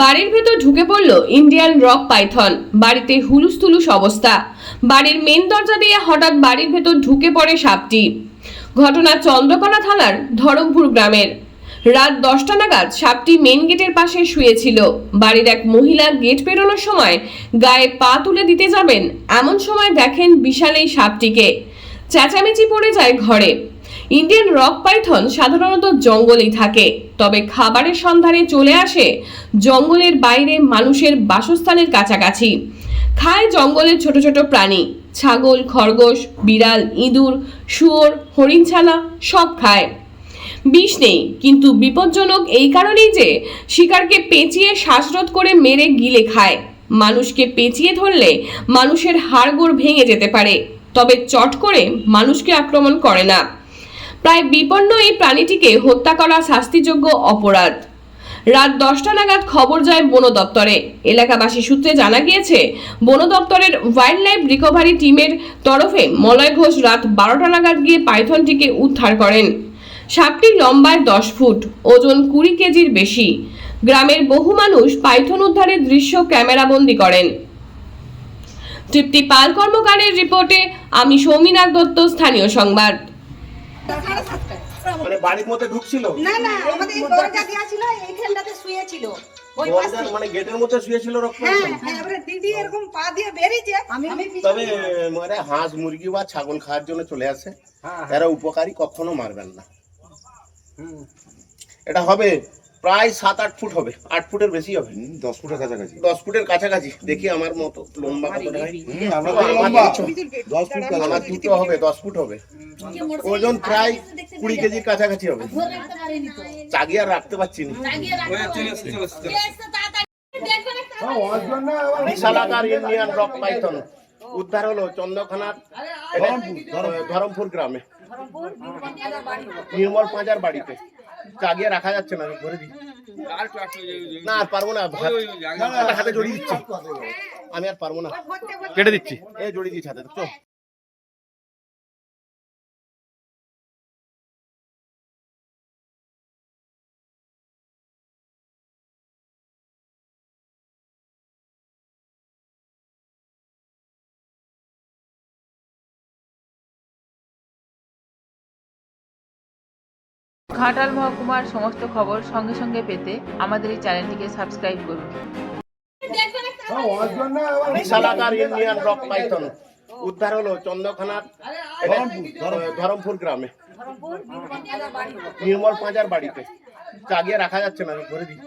বাড়ির ভেতর ঢুকে পড়ল ইন্ডিয়ান রক পাইথন। বাড়িতে হুলুস তুলুস অবস্থা। বাড়ির মেন দরজা দিয়ে হঠাৎ বাড়ির ভেতর ঢুকে পড়ে সাপটি। ঘটনা চন্দ্রকোনা থানার ধরমপুর গ্রামের। রাত দশটা নাগাদ সাপটি মেন গেটের পাশে শুয়েছিল। বাড়ির এক মহিলা গেট পেরোনোর সময় গায়ে পা তুলে দিতে যাবেন, এমন সময় দেখেন বিশাল এই সাপটিকে। চেঁচামেচি পড়ে যায় ঘরে। ইন্ডিয়ান রক পাইথন সাধারণত জঙ্গলেই থাকে। তবে খাবারের সন্ধানে চলে আসে জঙ্গলের বাইরে মানুষের বাসস্থানের কাছাকাছি। খায় জঙ্গলের ছোট ছোট প্রাণী। ছাগল, খরগোশ, বিড়াল, ইঁদুর, শুয়োর, হরিণছানা সব খায়। বিষ নেই, কিন্তু বিপজ্জনক এই কারণেই যে শিকারকে পেঁচিয়ে শ্বাসরোধ করে মেরে গিলে খায়। মানুষকে পেঁচিয়ে ধরলে মানুষের হাড়গোড় ভেঙে যেতে পারে, তবে চট করে মানুষকে আক্রমণ করে না। প্রায় বিপন্ন এই প্রাণীটিকে হত্যা করা শাস্তিযোগ্য অপরাধ। রাত দশটা নাগাদ খবর যায় বন দপ্তরে। এলাকাবাসী সূত্রে জানা গিয়েছে, বন দপ্তরের ওয়াইল্ড লাইফ রিকভারি টিমের তরফে মলয় ঘোষ রাত বারোটা নাগাদ গিয়ে পাইথনটিকে উদ্ধার করেন। সাপটি লম্বায় দশ ফুট, ওজন কুড়ি কেজির বেশি। গ্রামের বহু মানুষ পাইথন উদ্ধারের দৃশ্য ক্যামেরাবন্দি করেন। তৃপ্তি পাল কর্মকারের রিপোর্টে, আমি সৌমিনাথ দত্ত, স্থানীয় সংবাদ। মানে বাড়ির মধ্যে ঢুকছিল? না না আমাদের এই দরজা দেওয়া ছিল এইখানটাতে শুয়ে ছিল মানে গেটের মধ্যে শুয়েছিল রক্ত? হ্যাঁ হ্যাঁ এবারে দিদি এরকম পা দিয়ে বেরিয়েছে তবে মানে হাঁস মুরগি বা ছাগল খাওয়ার জন্য চলে আসে। এরা উপকারী কখনো মারবেন না। এটা হবে প্রায় সাত আট ফুট হবে। আট ফুটের বেশি হবে। দশ ফুটের কাছাকাছি। দশ ফুটের কাছাকাছি দেখি আমার মতো লম্বা হয়। আমরা দুটো হবে দশ ফুট হবে। ওজন প্রায় কুড়ি কেজির কাছাকাছি হবে। চাগিয়ে আর রাখতে পারছি না। বিশালাকার ইন্ডিয়ান রক পাইথন উদ্ধার হলো চন্দ্রখানার ধরমপুর গ্রামে। নির্মল পাঁজার বাড়িতে। চাগিয়ে রাখা যাচ্ছে না আমি ধরে দিই না আর পারব না হাত- হাতে জড়িয়ে দিচ্ছি আমি আর পারব না কেটে দিচ্ছি এ জড়িয়ে দিচ্ছি হাতে চল ঘাটাল মহকুমার সমস্ত খবর সঙ্গে সঙ্গে পেতে আমাদের এই চ্যানেলটিকে সাবস্ক্রাইব করুন। বিশালাকার ইন্ডিয়ান রক পাইথন। উদ্ধার হলো চন্দ্রখানার ধরমপুর। গ্রামে। নির্মল পাঁজার বাড়িতে। চাগিয়ে রাখা যাচ্ছে না ঘরে ধরে দিই